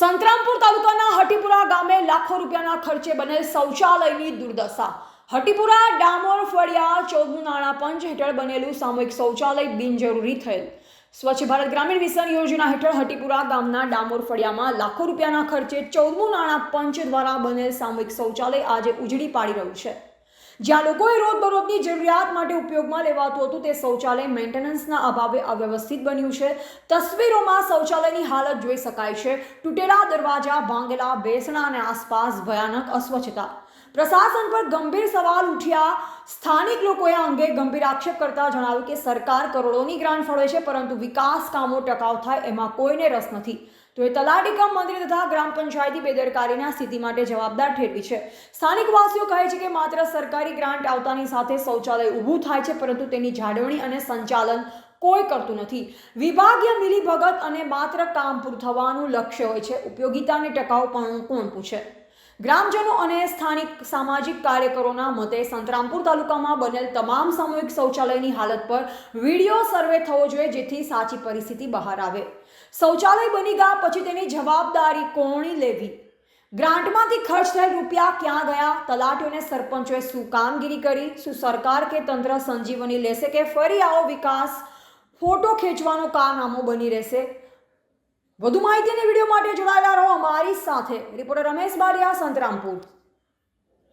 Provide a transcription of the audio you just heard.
સંતરામપુર તાલુકાના હટીપુરા ગામે લાખો રૂપિયાના ખર્ચે બનેલ શૌચાલયની દુર્દશા. હટીપુરા, ડામોર, ફળિયા ચૌદમું નાણાં પંચ હેઠળ બનેલું સામૂહિક શૌચાલય બિનજરૂરી થયેલ. સ્વચ્છ ભારત ગ્રામીણ મિશન યોજના હેઠળ હટીપુરા ગામના ડામોર, ફળિયામાં લાખો રૂપિયાના ખર્ચે ચૌદમું નાણાં પંચ દ્વારા બનેલ સામૂહિક શૌચાલય આજે ઉજળી પાડી રહ્યું છે. જ્યાં લોકોએ રોજબરોજની જરૂરિયાત માટે ઉપયોગમાં લેવાતું હતું તે શૌચાલય મેન્ટેનન્સના અભાવે અવ્યવસ્થિત બન્યું છે. તસવીરોમાં શૌચાલયની હાલત જોઈ શકાય છે. તૂટેલા દરવાજા, ભાંગેલા બેસણા અને આસપાસ ભયાનક અસ્વચ્છતા. પ્રશાસન પર ગંભીર સવાલ ઉઠ્યા. સ્થાનિક લોકોએ આ અંગે ગંભીર આક્ષેપ કરતા જણાવ્યું કે સરકાર કરોડોની ગ્રાન્ટ ફળે છે, પરંતુ વિકાસ કામો ટકાઉ થાય એમાં કોઈને રસ નથી. તો એ તલાટી કમ મંત્રી તથા ગ્રામ પંચાયતી બેદરકારીના સ્થિતિ માટે જવાબદાર ઠેરવી છે. સ્થાનિક વાસીઓ કહે છે કે માત્ર સરકારી ગ્રાન્ટ આવતાની સાથે શૌચાલય ઊભું થાય છે, પરંતુ તેની જાળવણી અને સંચાલન કોઈ કરતું નથી. વિભાગીય મિલીભગત અને માત્ર કામ પૂરું થવાનું લક્ષ્ય હોય છે. ઉપયોગિતા અને ટકાઉપણું કોણ પૂછે? ગ્રામજનો અને સ્થાનિક સામાજિક કાર્યકરોના મતે સંતરામપુર તાલુકામાં બનેલ તમામ સામૂહિક શૌચાલયની હાલત પર વીડિયો સર્વે થવો જોઈએ જેથી સાચી પરિસ્થિતિ બહાર આવે. શૌચાલય બની ગયા પછી તેની જવાબદારી કોણી લેવી? ગ્રાન્ટમાંથી ખર્ચ થયેલ રૂપિયા ક્યાં ગયા? તલાટીઓને સરપંચોએ શું કામગીરી કરી? શું સરકાર કે તંત્ર સંજીવની લેશે કે ફરી આવો વિકાસ? ફોટો ખેંચવાનું કારનામું બની રહેશે? વધુ માહિતી અને વીડિયો માટે જોડાયેલા રહો અમારી સાથે. રિપોર્ટર રમેશ બારિયા સંતરામપુર.